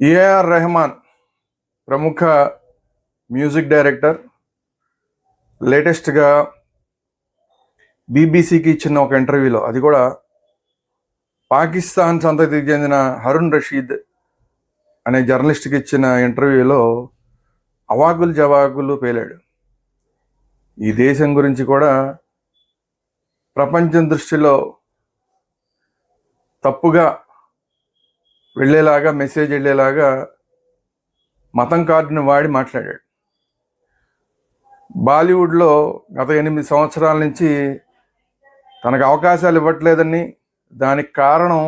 AR Rahman ప్రముఖ music director. లేటెస్ట్గా బీబీసీకి ఇచ్చిన ఒక ఇంటర్వ్యూలో అది కూడా పాకిస్తాన్ సంతతికి చెందిన హరుణ్ రషీద్ అనే జర్నలిస్ట్కి ఇచ్చిన ఇంటర్వ్యూలో అవాకులు జవాకులు పేలాడు. ఈ దేశం గురించి కూడా ప్రపంచం దృష్టిలో తప్పుగా వెళ్ళేలాగా మెసేజ్ వెళ్ళేలాగా మతం కార్డుని వాడి మాట్లాడాడు. బాలీవుడ్లో గత ఎనిమిది సంవత్సరాల నుంచి తనకు అవకాశాలు ఇవ్వట్లేదని దానికి కారణం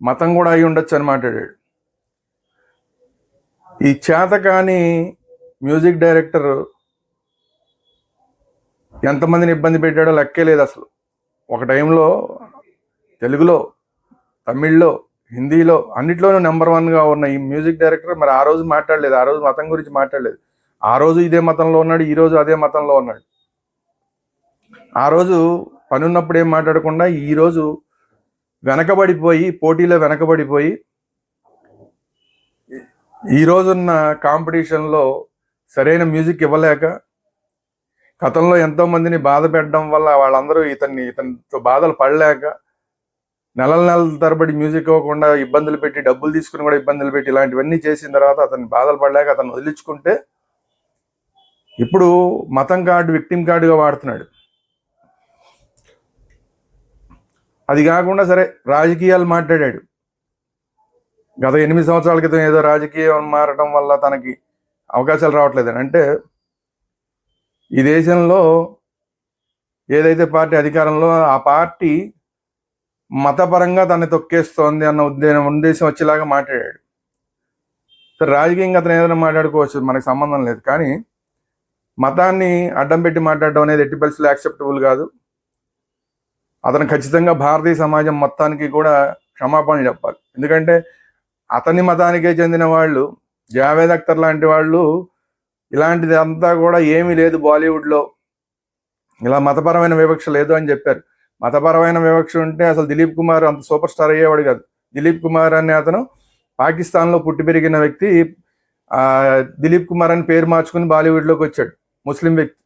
మతం కూడా అయి ఉండొచ్చు అని మాట్లాడాడు. ఈ చేత కానీ మ్యూజిక్ డైరెక్టర్ ఎంతమందిని ఇబ్బంది పెట్టాడో లెక్కే లేదు అసలు. ఒక టైంలో తెలుగులో తమిళ్ళో హిందీలో అన్నిట్లోనూ నెంబర్ వన్గా ఉన్న ఈ మ్యూజిక్ డైరెక్టర్ మరి ఆ రోజు మాట్లాడలేదు ఆ రోజు మతం గురించి మాట్లాడలేదు. ఆ రోజు ఇదే మతంలో ఉన్నాడు ఈ రోజు అదే మతంలో ఉన్నాడు. ఆ రోజు పని ఉన్నప్పుడు ఏం మాట్లాడకుండా ఈరోజు వెనకబడిపోయి పోటీలో వెనకబడిపోయి ఈ రోజున్న కాంపిటీషన్లో సరైన మ్యూజిక్ ఇవ్వలేక గతంలో ఎంతో మందిని బాధ పెట్టడం వల్ల వాళ్ళందరూ ఇతన్ని ఇతనితో బాధలు పడలేక నెలల నెలల తరబడి మ్యూజిక్ ఇవ్వకుండా ఇబ్బందులు పెట్టి డబ్బులు తీసుకుని కూడా ఇబ్బందులు పెట్టి ఇలాంటివన్నీ చేసిన తర్వాత అతన్ని బాధలు పడలేక అతను వదిలించుకుంటే ఇప్పుడు మతం కార్డు విక్టిమ్ కార్డుగా వాడుతున్నాడు. అది కాకుండా సరే రాజకీయాలు మాట్లాడాడు. గత ఎనిమిది సంవత్సరాల క్రితం ఏదో రాజకీయం మారడం వల్ల తనకి అవకాశాలు రావట్లేదు. అంటే ఈ దేశంలో ఏదైతే పార్టీ అధికారంలో ఆ పార్టీ మతపరంగా తనని తొక్కేస్తోంది అన్న ఉద్దేశం ఉద్దేశం వచ్చేలాగా మాట్లాడాడు. రాజకీయంగా అతను ఏదైనా మాట్లాడుకోవచ్చు మనకు సంబంధం లేదు. కానీ మతాన్ని అడ్డం పెట్టి మాట్లాడడం అనేది ఎట్టి పరిస్థితులు యాక్సెప్టబుల్ కాదు. అతను ఖచ్చితంగా భారతీయ సమాజం మొత్తానికి కూడా క్షమాపణ చెప్పాలి. ఎందుకంటే అతని మతానికే చెందిన వాళ్ళు జావేద్ అఖ్తర్ లాంటి వాళ్ళు ఇలాంటిది అంతా కూడా ఏమీ లేదు బాలీవుడ్లో. ఇలా మతపరమైన వివక్ష లేదు అని చెప్పారు. మతపరమైన వివక్ష ఉంటే అసలు దిలీప్ కుమార్ అంత సూపర్ స్టార్ అయ్యేవాడు కాదు. దిలీప్ కుమార్ అనే అతను పాకిస్తాన్లో పుట్టి పెరిగిన వ్యక్తి దిలీప్ కుమార్ అని పేరు మార్చుకుని బాలీవుడ్లోకి వచ్చాడు. ముస్లిం వ్యక్తి.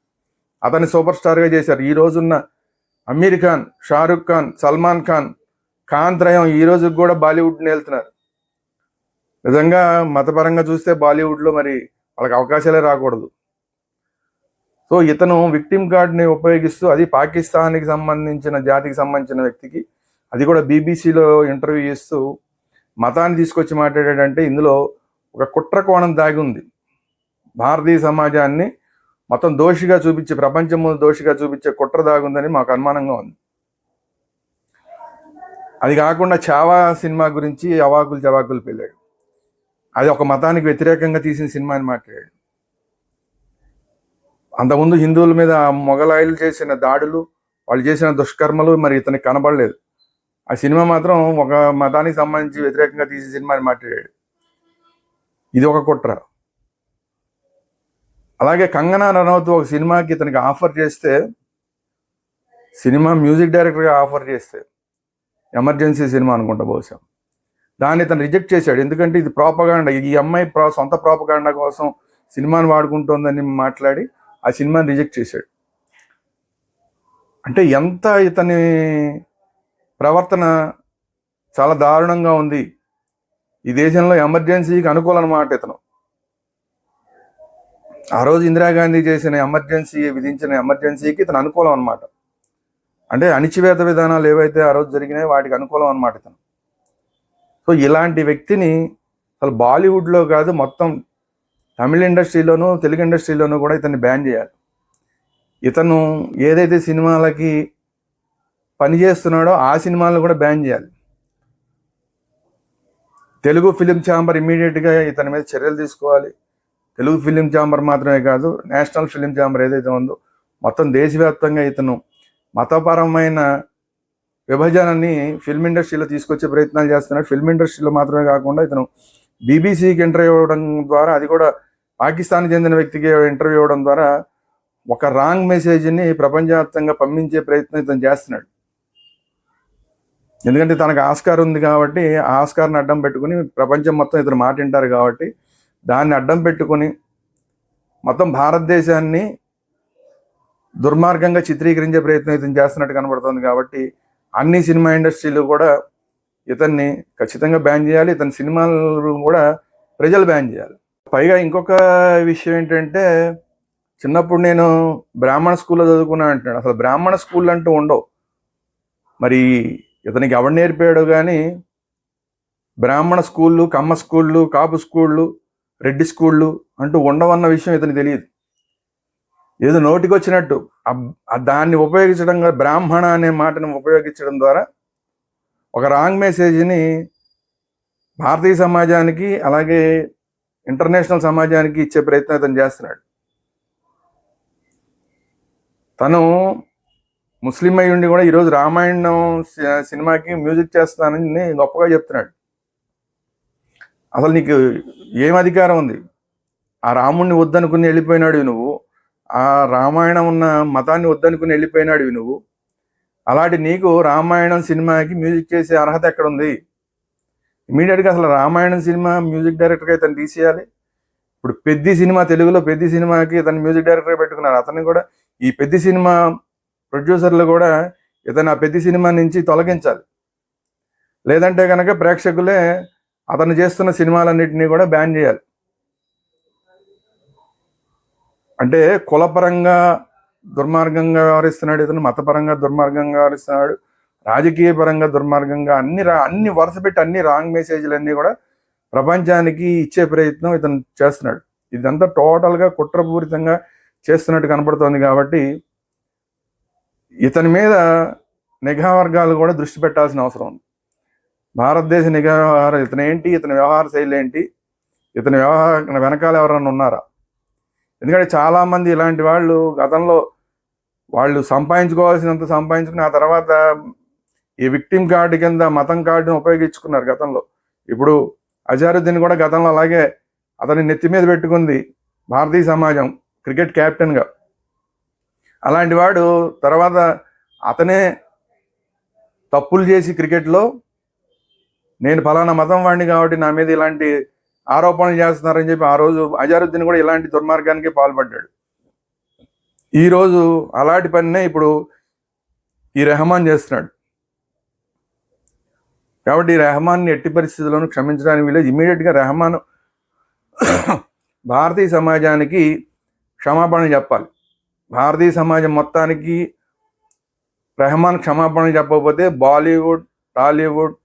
అతన్ని సూపర్ స్టార్గా చేశారు. ఈ రోజున్న అమీర్ ఖాన్ షారుఖ్ ఖాన్ సల్మాన్ ఖాన్ ఖాన్ త్రయం ఈ రోజుకి కూడా బాలీవుడ్ని వెళ్తున్నారు నిజంగా మతపరంగా చూస్తే బాలీవుడ్లో మరి వాళ్ళకి అవకాశాలే రాకూడదు. సో ఇతను విక్టిమ్ కార్డ్ని ఉపయోగిస్తూ అది పాకిస్తాన్కి సంబంధించిన జాతికి సంబంధించిన వ్యక్తికి అది కూడా బీబీసీలో ఇంటర్వ్యూ చేస్తూ మతాన్ని తీసుకొచ్చి మాట్లాడాడంటే ఇందులో ఒక కుట్ర కోణం దాగి ఉంది. భారతీయ సమాజాన్ని మొత్తం దోషిగా చూపించే ప్రపంచం ముందు దోషిగా చూపించే కుట్ర దాగుందని మాకు అనుమానంగా ఉంది. అది కాకుండా చావా సినిమా గురించి అవాకులు చవాకులు పెళ్ళాడు. అది ఒక మతానికి వ్యతిరేకంగా తీసిన సినిమా అని మాట్లాడాడు. అంతకుముందు హిందువుల మీద మొఘలాయిలు చేసిన దాడులు వాళ్ళు చేసిన దుష్కర్మలు మరి ఇతనికి కనబడలేదు. ఆ సినిమా మాత్రం ఒక మతానికి సంబంధించి వ్యతిరేకంగా తీసిన సినిమా అని మాట్లాడాడు. ఇది ఒక కుట్ర. అలాగే కంగనా రనౌత్ ఒక సినిమాకి ఇతనికి ఆఫర్ చేస్తే సినిమా మ్యూజిక్ డైరెక్టర్గా ఆఫర్ చేస్తే ఎమర్జెన్సీ సినిమా అనుకుంటా బహుశా. దాన్ని ఇతను రిజెక్ట్ చేశాడు. ఎందుకంటే ఇది ప్రాపగాండ. ఈ అమ్మాయి ప్రా సొంత ప్రాపగాండ కోసం సినిమాని వాడుకుంటోందని మాట్లాడి ఆ సినిమాని రిజెక్ట్ చేశాడు. అంటే ఎంత ఇతని ప్రవర్తన చాలా దారుణంగా ఉంది. ఈ దేశంలో ఎమర్జెన్సీకి అనుకూలనమాట ఇతను. ఆ రోజు ఇందిరాగాంధీ చేసిన ఎమర్జెన్సీ విధించిన ఎమర్జెన్సీకి ఇతను అనుకూలం అనమాట అంటే అణిచివేత విధానాలు ఏవైతే ఆ రోజు జరిగినాయో వాటికి అనుకూలం అనమాట ఇతను. సో ఇలాంటి వ్యక్తిని అసలు బాలీవుడ్లో కాదు మొత్తం తమిళ ఇండస్ట్రీలోనూ తెలుగు ఇండస్ట్రీలోనూ కూడా ఇతన్ని బ్యాన్ చేయాలి. ఇతను ఏదైతే సినిమాలకి పని చేస్తున్నాడో ఆ సినిమాలను కూడా బ్యాన్ చేయాలి. తెలుగు ఫిలిం ఛాంబర్ ఇమీడియట్గా ఇతని మీద చర్యలు తీసుకోవాలి. తెలుగు ఫిలిం ఛాంబర్ మాత్రమే కాదు నేషనల్ ఫిలిం ఛాంబర్ ఏదైతే ఉందో మొత్తం దేశవ్యాప్తంగా ఇతను మతపరమైన విభజనని ఫిల్మ్ ఇండస్ట్రీలో తీసుకొచ్చే ప్రయత్నాలు చేస్తున్నాడు. ఫిల్మ్ ఇండస్ట్రీలో మాత్రమే కాకుండా ఇతను బీబీసీకి ఇంటర్వ్యూ ఇవ్వడం ద్వారా అది కూడా పాకిస్తాన్ చెందిన వ్యక్తికి ఇంటర్వ్యూ ఇవ్వడం ద్వారా ఒక రాంగ్ మెసేజ్ని ప్రపంచవ్యాప్తంగా పంపించే ప్రయత్నం ఇతను చేస్తున్నాడు. ఎందుకంటే తనకు ఆస్కార్ ఉంది కాబట్టి ఆ ఆస్కార్ని అడ్డం పెట్టుకుని ప్రపంచం మొత్తం ఇతను మాట వింటారు కాబట్టి దాన్ని అడ్డం పెట్టుకుని మొత్తం భారతదేశాన్ని దుర్మార్గంగా చిత్రీకరించే ప్రయత్నం ఇతను చేస్తున్నట్టు కనబడుతుంది కాబట్టి అన్ని సినిమా ఇండస్ట్రీలు కూడా ఇతన్ని ఖచ్చితంగా బ్యాన్ చేయాలి ఇతని సినిమాలు కూడా ప్రజలు బ్యాన్ చేయాలి. పైగా ఇంకొక విషయం ఏంటంటే చిన్నప్పుడు నేను బ్రాహ్మణ స్కూల్లో చదువుకున్నా అంటున్నాడు. అసలు బ్రాహ్మణ స్కూల్ అంటూ ఉండవు. మరి ఇతనికి ఎవడు నేర్పాడు కానీ బ్రాహ్మణ స్కూళ్ళు కమ్మ స్కూళ్ళు కాపు స్కూళ్ళు రెడ్డి స్కూళ్ళు అంటూ ఉండవన్న విషయం ఇతనికి తెలియదు. ఏదో నోటికి వచ్చినట్టు దాన్ని ఉపయోగించడం బ్రాహ్మణ అనే మాటను ఉపయోగించడం ద్వారా ఒక రాంగ్ మెసేజ్ని భారతీయ సమాజానికి అలాగే ఇంటర్నేషనల్ సమాజానికి ఇచ్చే ప్రయత్నం అతను చేస్తున్నాడు. తను ముస్లిం అయి ఉండి కూడా ఈరోజు రామాయణం సినిమాకి మ్యూజిక్ చేస్తానని గొప్పగా చెప్తున్నాడు. అసలు నీకు ఏం అధికారం ఉంది? ఆ రాముణ్ణి వద్దనుకుని వెళ్ళిపోయినాడు నువ్వు. ఆ రామాయణం ఉన్న మతాన్ని వద్దనుకుని వెళ్ళిపోయినాడు నువ్వు. అలాంటి నీకు రామాయణం సినిమాకి మ్యూజిక్ చేసే అర్హత ఎక్కడ ఉంది ఇమీడియట్గా అసలు రామాయణం సినిమా మ్యూజిక్ డైరెక్టర్గా ఇతను తీసేయాలి. ఇప్పుడు పెద్ద సినిమా తెలుగులో పెద్ద సినిమాకి ఇతను మ్యూజిక్ డైరెక్టర్గా పెట్టుకున్నారు. అతన్ని కూడా ఈ పెద్ద సినిమా ప్రొడ్యూసర్లు కూడా ఇతను ఆ పెద్ద సినిమా నుంచి తొలగించాలి. లేదంటే కనుక ప్రేక్షకులే అతను చేస్తున్న సినిమాలన్నింటినీ కూడా బ్యాన్ చేయాలి. అంటే కులపరంగా దుర్మార్గంగా వ్యవహరిస్తున్నాడు ఇతను మతపరంగా దుర్మార్గంగా వ్యవహరిస్తున్నాడు రాజకీయ పరంగా దుర్మార్గంగా అన్ని రా అన్ని వరుస పెట్టి అన్ని రాంగ్ మెసేజ్లన్నీ కూడా ప్రపంచానికి ఇచ్చే ప్రయత్నం ఇతను చేస్తున్నాడు. ఇదంతా టోటల్గా కుట్రపూరితంగా చేస్తున్నట్టు కనపడుతోంది కాబట్టి ఇతని మీద నిఘా వర్గాలు కూడా దృష్టి పెట్టాల్సిన అవసరం ఉంది. భారతదేశ నిఘా వ్యవహారం ఇతను ఏంటి ఇతని వ్యవహార శైలి ఏంటి ఇతని వ్యవహార వెనకాల ఎవరైనా ఉన్నారా? ఎందుకంటే చాలామంది ఇలాంటి వాళ్ళు గతంలో వాళ్ళు సంపాదించుకోవాల్సినంత సంపాదించుకుని ఆ తర్వాత ఈ విక్టిమ్ కార్డు కింద మతం కార్డును ఉపయోగించుకున్నారు గతంలో. ఇప్పుడు అజారుద్దీన్ కూడా గతంలో అలాగే అతని నెత్తి మీద పెట్టుకుంది భారతీయ సమాజం క్రికెట్ క్యాప్టెన్గా. అలాంటి వాడు తర్వాత అతనే తప్పులు చేసి క్రికెట్లో నేను ఫలానా మతం వాడిని కాబట్టి నా మీద ఇలాంటి ఆరోపణలు చేస్తున్నారని చెప్పి ఆ రోజు అజారుద్దీన్ కూడా ఇలాంటి దుర్మార్గానికి పాల్పడ్డాడు. ఈరోజు అలాంటి పనినే ఇప్పుడు ఈ రెహమాన్ చేస్తున్నాడు. కాబట్టి ఈ రెహమాన్ని ఎట్టి పరిస్థితుల్లోనూ క్షమించడానికి వీలేదు. ఇమీడియట్గా రెహమాన్ భారతీయ సమాజానికి క్షమాపణ చెప్పాలి. భారతీయ సమాజం మొత్తానికి రెహమాన్ క్షమాపణ చెప్పకపోతే బాలీవుడ్ టాలీవుడ్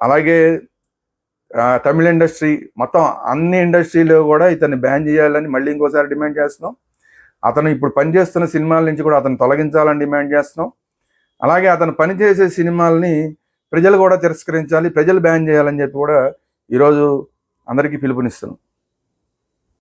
అలాగే తమిళ ఇండస్ట్రీ మొత్తం అన్ని ఇండస్ట్రీలో కూడా ఇతన్ని బ్యాన్ చేయాలని మళ్ళీ ఇంకోసారి డిమాండ్ చేస్తున్నాం. అతను ఇప్పుడు పనిచేస్తున్న సినిమాల నుంచి కూడా అతను తొలగించాలని డిమాండ్ చేస్తున్నాం. అలాగే అతను పనిచేసే సినిమాల్ని ప్రజలు కూడా తిరస్కరించాలి ప్రజలు బ్యాన్ చేయాలని చెప్పి కూడా ఈరోజు అందరికీ పిలుపునిస్తున్నాం.